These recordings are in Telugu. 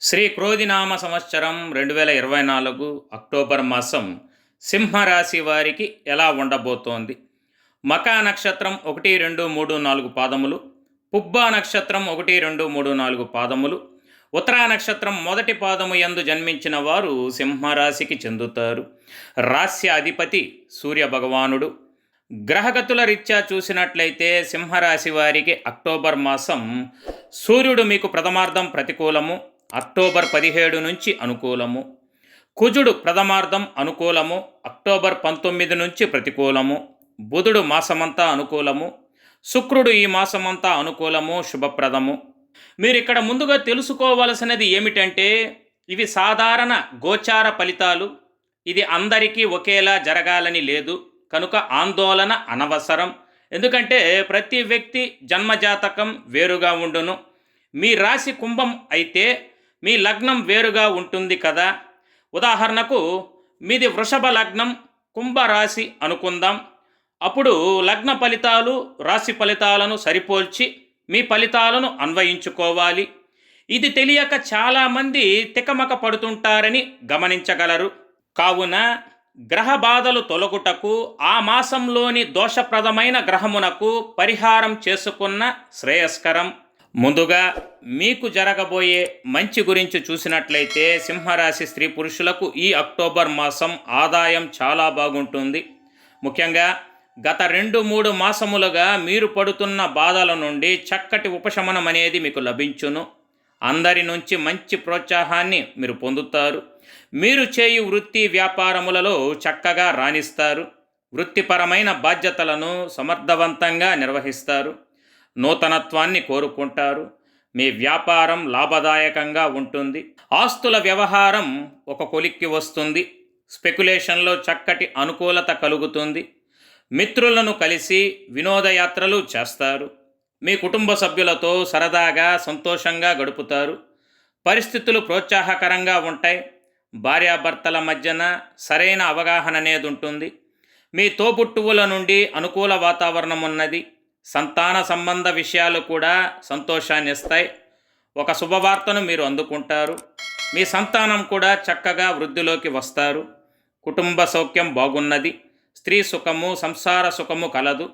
శ్రీ క్రోధినామ సంవత్సరం రెండు వేల ఇరవై నాలుగు అక్టోబర్ మాసం సింహరాశి వారికి ఎలా ఉండబోతోంది? మకా నక్షత్రం ఒకటి రెండు మూడు నాలుగు పాదములు పుబ్బా నక్షత్రం ఒకటి రెండు మూడు నాలుగు పాదములు ఉత్తరా నక్షత్రం మొదటి పాదము యందు జన్మించిన వారు సింహరాశికి చెందుతారు. రాస్య అధిపతి సూర్య భగవానుడు. గ్రహగతుల రీత్యా చూసినట్లయితే సింహరాశి వారికి అక్టోబర్ మాసం సూర్యుడు మీకు ప్రథమార్థం ప్రతికూలము అక్టోబర్ పదిహేడు నుంచి అనుకూలము. కుజుడు ప్రథమార్థం అనుకూలము. అక్టోబర్ పంతొమ్మిది నుంచి ప్రతికూలము. బుధుడు మాసమంతా అనుకూలము. శుక్రుడు ఈ మాసమంతా అనుకూలము శుభప్రదము. మీరు ఇక్కడ ముందుగా తెలుసుకోవలసినది ఏమిటంటే ఇవి సాధారణ గోచార ఫలితాలు. ఇది అందరికీ ఒకేలా జరగాలని లేదు. కనుక ఆందోళన అనవసరం. ఎందుకంటే ప్రతి వ్యక్తి జన్మజాతకం వేరుగా ఉండును. మీ రాశి కుంభం అయితే మీ లగ్నం వేరుగా ఉంటుంది కదా? ఉదాహరణకు మీది వృషభ లగ్నం కుంభరాశి అనుకుందాం. అప్పుడు లగ్న ఫలితాలు రాశి ఫలితాలను సరిపోల్చి మీ ఫలితాలను అన్వయించుకోవాలి. ఇది తెలియక చాలామంది తికమక పడుతుంటారని గమనించగలరు. కావున గ్రహ బాధలు తొలగుటకు ఆ మాసంలోని దోషప్రదమైన గ్రహమునకు పరిహారం చేసుకున్న శ్రేయస్కరం. ముందుగా మీకు జరగబోయే మంచి గురించి చూసినట్లయితే సింహరాశి స్త్రీ పురుషులకు ఈ అక్టోబర్ మాసం ఆదాయం చాలా బాగుంటుంది. ముఖ్యంగా గత రెండు మూడు మాసములుగా మీరు పడుతున్న బాధల నుండి చక్కటి ఉపశమనం అనేది మీకు లభించును. అందరి నుంచి మంచి ప్రోత్సాహాన్ని మీరు పొందుతారు. మీరు చేయు వృత్తి వ్యాపారములలో చక్కగా రాణిస్తారు. వృత్తిపరమైన బాధ్యతలను సమర్థవంతంగా నిర్వహిస్తారు. నూతనత్వాన్ని కోరుకుంటారు. మీ వ్యాపారం లాభదాయకంగా ఉంటుంది. ఆస్తుల వ్యవహారం ఒక కొలిక్కి వస్తుంది. స్పెక్యులేషన్లో చక్కటి అనుకూలత కలుగుతుంది. మిత్రులను కలిసి వినోదయాత్రలు చేస్తారు. మీ కుటుంబ సభ్యులతో సరదాగా సంతోషంగా గడుపుతారు. పరిస్థితులు ప్రోత్సాహకరంగా ఉంటాయి. భార్యాభర్తల మధ్యన సరైన అవగాహన అనేది ఉంటుంది. మీ తోబుట్టువుల నుండి అనుకూల వాతావరణం ఉన్నది. సంతాన సంబంధ విషయాలు కూడా సంతోషాన్ని ఇస్తాయి. ఒక శుభవార్తను మీరు అందుకుంటారు. మీ సంతానం కూడా చక్కగా వృద్ధిలోకి వస్తారు. కుటుంబ సౌఖ్యం బాగున్నది. స్త్రీ సుఖము సంసార సుఖము కలదు.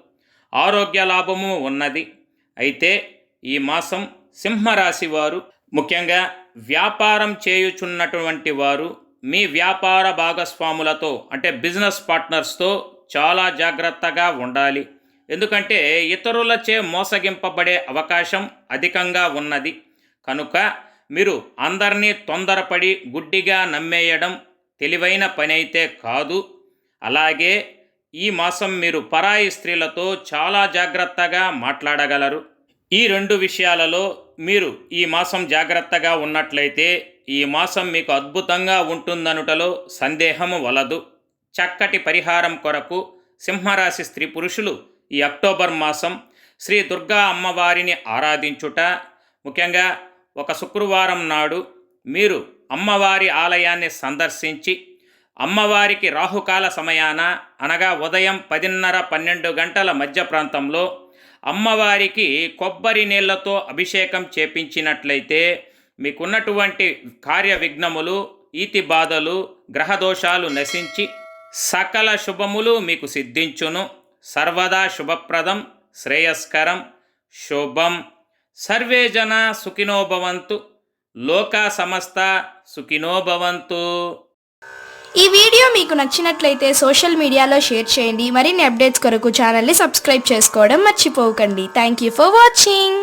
ఆరోగ్య లాభము ఉన్నది. అయితే ఈ మాసం సింహరాశి వారు ముఖ్యంగా వ్యాపారం చేయుచున్నటువంటి వారు మీ వ్యాపార భాగస్వాములతో అంటే బిజినెస్ పార్ట్నర్స్తో చాలా జాగ్రత్తగా ఉండాలి. ఎందుకంటే ఇతరులచే మోసగింపబడే అవకాశం అధికంగా ఉన్నది. కనుక మీరు అందరినీ తొందరపడి గుడ్డిగా నమ్మేయడం తెలివైన పనైతే కాదు. అలాగే ఈ మాసం మీరు పరాయి స్త్రీలతో చాలా జాగ్రత్తగా మాట్లాడగలరు. ఈ రెండు విషయాలలో మీరు ఈ మాసం జాగ్రత్తగా ఉన్నట్లయితే ఈ మాసం మీకు అద్భుతంగా ఉంటుందనుటలో సందేహము వలదు. చక్కటి పరిహారం కొరకు సింహరాశి స్త్రీ పురుషులు ఈ అక్టోబర్ మాసం శ్రీ దుర్గా అమ్మవారిని ఆరాధించుట. ముఖ్యంగా ఒక శుక్రవారం నాడు మీరు అమ్మవారి ఆలయాన్ని సందర్శించి అమ్మవారికి రాహుకాల సమయాన అనగా ఉదయం పదిన్నర పన్నెండు గంటల మధ్య ప్రాంతంలో అమ్మవారికి కొబ్బరి నీళ్ళతో అభిషేకం చేపించినట్లయితే మీకున్నటువంటి కార్య విఘ్నములు ఈతి బాధలు గ్రహదోషాలు నశించి సకల శుభములు మీకు సిద్ధించును. సర్వదా శుభప్రదం శ్రేయస్కరం శుభం. సర్వే జన సుఖినో భవంతు లోకా సమస్త సుఖినో భవంతు. ఈ వీడియో మీకు నచ్చినట్లయితే సోషల్ మీడియాలో షేర్ చేయండి. మరిన్ని అప్డేట్స్ కొరకు ఛానల్ని సబ్స్క్రైబ్ చేసుకోవడం మర్చిపోకండి. Thank you for watching.